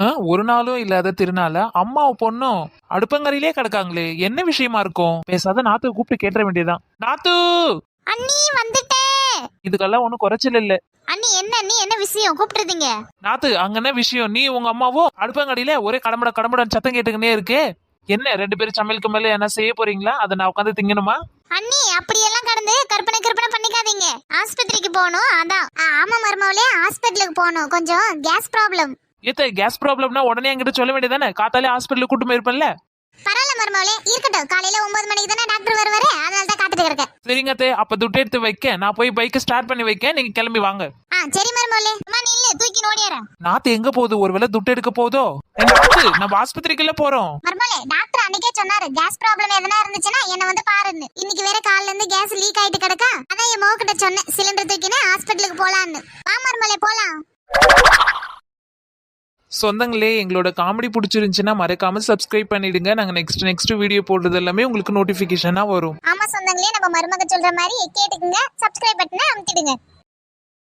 ஆ, ஒரு நாளும் இல்லாத திருநாள அம்மாவும் பொண்ணும் அடுப்பங்கரையிலே கிடக்காங்களே என்ன விஷயமா இருக்கும்? பேசாத நாத்து கூப்பிட்டு கேட்ட வேண்டியதான் நாத்து! அண்ணி வந்துட்டேன் இதுக்கெல்லாம் ஒன்றும் குறைச்சல் இல்ல. அண்ணி என்ன அண்ணி என்ன விஷயம்? கூப்பிட்டுருந்தீங்க நாத்து அங்க என்ன விஷயம்? நீ உங்க அம்மாவும் அடுப்பங்கரையில ஒரே கடம்பட கடம்பட சத்தம் கேட்டுக்கினே இருக்கு. என்ன ரெண்டு பேரும் சமையலுக்கு மேல என்ன செய்ய போறீங்களா? அதை நான் உட்காந்து திங்கணுமா? அண்ணி அப்படியெல்லாம் கடந்து கற்பனை கற்பனை பண்ணிக்காதீங்க. ஆஸ்பத்திரிக்கு போகணும் அதான். ஆமா மருமவளே ஹாஸ்பிட்டலுக்கு போகணும். கொஞ்சம் கேஸ் ப்ராப்ளம் ஏத்த கேஸ் ப்ராப்ளம்னா உடனே என்கிட்ட சொல்ல வேண்டியதானே காத்தாலே ஹாஸ்பிட்டலுக்கு கூட்டு போயிருப்பேன்ல. பரவாயில்ல மருமவளே இருக்கட்டும். காலையில ஒன்பது மணிக்கு தானே டாக்டர் வருவாரு. அதனால தான் காத்துட்டு இருக்கேன். சரிங்க அத்தை அப்ப துட்டு எடுத்து வைக்க நான் போய் பைக்கை ஸ்டார்ட் பண்ணி வைக்க நீங்க கிளம்பி வாங்க. ஆ சரி மருமவளே அம்மா நில்லு. தூக்கி ஓடியாரேன் நாத்து எங்க போகுது? ஒருவேளை துட்டு எடுக்க போதோ? எங்க நம்ம ஆஸ்பத்திரிக்குள்ள போறோம். மருமவளே டாக்டர் அன்னைக்கே சொன்னாரு. கேஸ் ப்ராப்ளம் எதனா இருந்துச்சுன்னா என்ன வந்து பாருன்னு. இன்னைக்கு வேற கால்ல இருந்து கேஸ் லீக் ஆயிட்டு கிடக்கா. அதான் என் மோக்கிட்ட சொன்னேன். சிலிண்டர் தூக்கினே ஹாஸ்பிட்டலுக்கு போலான்னு. வா மருமவளே போலாம். சொந்தங்களே எங்களோட காமெடி பிடிச்சிருந்துச்சுன்னா மறக்காம சப்ஸ்கிரைப் பண்ணிடுங்க. நாங்க நெக்ஸ்ட் நெக்ஸ்ட் வீடியோ போடுறது எல்லாமே உங்களுக்கு நோட்டிபிகேஷனா வரும். ஆமா சொந்தங்களே நம்ம மருமக சொல்ற மாதிரி கேட்டுக்குங்க. சப்ஸ்கிரைப் பட்டனை அமுத்திடுங்க.